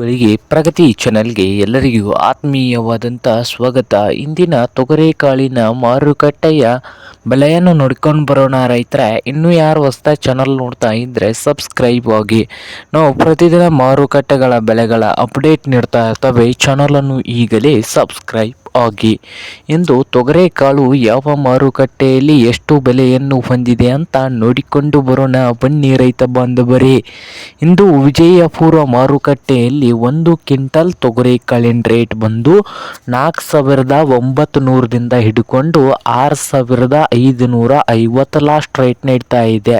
ಗಳಿಗೆ ಪ್ರಗತಿ ಚಾನೆಲ್ಗೆ ಎಲ್ಲರಿಗೂ ಆತ್ಮೀಯವಾದಂಥ ಸ್ವಾಗತ. ಇಂದಿನ ತೊಗರೆಕಾಳಿನ ಮಾರುಕಟ್ಟೆಯ ಬೆಲೆಯನ್ನು ನೋಡ್ಕೊಂಡು ಬರೋಣ ರೈತರೆ. ಇನ್ನೂ ಯಾರು ಹೊಸ್ತಾ ಚಾನಲ್ ನೋಡ್ತಾ ಇದ್ದರೆ ಸಬ್ಸ್ಕ್ರೈಬ್ ಆಗಿ. ನಾವು ಪ್ರತಿದಿನ ಮಾರುಕಟ್ಟೆಗಳ ಬೆಲೆಗಳ ಅಪ್ಡೇಟ್ ನೀಡ್ತಾ ಇರ್ತವೆ. ಚಾನಲನ್ನು ಈಗಲೇ ಸಬ್ಸ್ಕ್ರೈಬ್ ಆಗಿ. ಇಂದು ತೊಗರೆಕಾಳು ಯಾವ ಮಾರುಕಟ್ಟೆಯಲ್ಲಿ ಎಷ್ಟು ಬೆಲೆಯನ್ನು ಹೊಂದಿದೆ ಅಂತ ನೋಡಿಕೊಂಡು ಬರೋಣ. ಬನ್ನಿ ರೈತ ಬಾಂಧವರೇ. ಇಂದು ವಿಜಯಪುರ ಮಾರುಕಟ್ಟೆಯಲ್ಲಿ ಒಂದು ಕ್ವಿಂಟಲ್ ತೊಗರೆಕಾಳಿನ ರೇಟ್ ಬಂದು ನಾಲ್ಕು ಸಾವಿರದ ಒಂಬತ್ತು ನೂರದಿಂದ ಹಿಡ್ಕೊಂಡು ಆರು ಸಾವಿರದ ಐದು ನೂರ ಐವತ್ತು ಲಾಸ್ಟ್ ರೇಟ್ ನೀಡ್ತಾ ಇದೆ.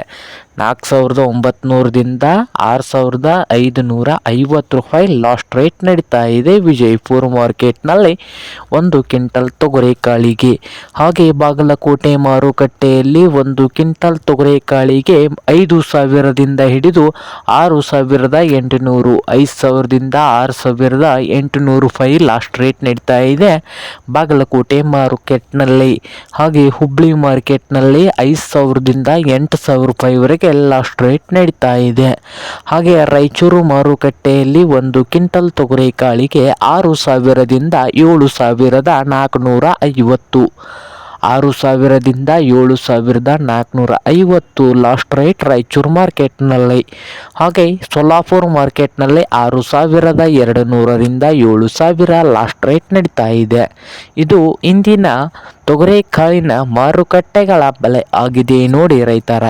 ನಾಲ್ಕು ಸಾವಿರದ ಒಂಬತ್ನೂರದಿಂದ ಆರು ಸಾವಿರದ ಐದುನೂರ ಐವತ್ತು ರೂಪಾಯಿ ಲಾಸ್ಟ್ ರೇಟ್ ನಡೀತಾ ಇದೆ. ವಿಜಯಪುರ ಮಾರ್ಕೆಟ್ನಲ್ಲಿ ಒಂದು ಕ್ವಿಂಟಲ್ ತೊಗರೆಕಾಳಿಗೆ ಹಾಗೆ ಬಾಗಲಕೋಟೆ ಮಾರುಕಟ್ಟೆಯಲ್ಲಿ ಒಂದು ಕ್ವಿಂಟಲ್ ತೊಗರೆಕಾಳಿಗೆ ಐದು ಸಾವಿರದಿಂದ ಹಿಡಿದು ಆರು ಸಾವಿರದ ಎಂಟುನೂರು, ಐದು ಸಾವಿರದಿಂದ ಆರು ಸಾವಿರದ ಎಂಟುನೂರು ರೂಪಾಯಿ ಲಾಸ್ಟ್ ರೇಟ್ ನಡೀತಾ ಇದೆ. ಬಾಗಲಕೋಟೆ ಮಾರುಕಟ್ಟೆನಲ್ಲಿ, ಹಾಗೆ ಹುಬ್ಬಳ್ಳಿ ಮಾರ್ಕೆಟ್ನಲ್ಲಿ ಐದು ಸಾವಿರದಿಂದ ಎಂಟು ಸಾವಿರ ರೂಪಾಯಿವರೆಗೆ ಲಾಸ್ಟ್ ಸ್ಟ್ರೈಟ್ ನಡೀತಾ ಇದೆ. ಹಾಗೆ ರಾಯಚೂರು ಮಾರುಕಟ್ಟೆಯಲ್ಲಿ ಒಂದು ಕ್ವಿಂಟಲ್ ತೊಗರೆಕಾಳಿಗೆ ಆರು ಸಾವಿರದಿಂದ ಏಳು ಸಾವಿರದ ನಾಲ್ಕುನೂರ ಐವತ್ತು. ಆರು ಸಾವಿರದಿಂದ ಏಳು ಸಾವಿರದ ನಾಲ್ಕುನೂರ ಐವತ್ತು ಲಾಸ್ಟ್ ರೇಟ್ ರಾಯಚೂರು ಮಾರ್ಕೆಟ್ನಲ್ಲಿ. ಹಾಗೆ ಸೊಲ್ಲಾಪುರ ಮಾರ್ಕೆಟ್ನಲ್ಲಿ ಆರು ಸಾವಿರದ ಎರಡು ನೂರರಿಂದ ಏಳು ಸಾವಿರ ಲಾಸ್ಟ್ ರೇಟ್ ನಡೀತಾ ಇದೆ. ಇದು ಇಂದಿನ ತೊಗರೆಕಾಳಿನ ಮಾರುಕಟ್ಟೆಗಳ ಬೆಲೆ ಆಗಿದೆ ನೋಡಿ ರೈತರ.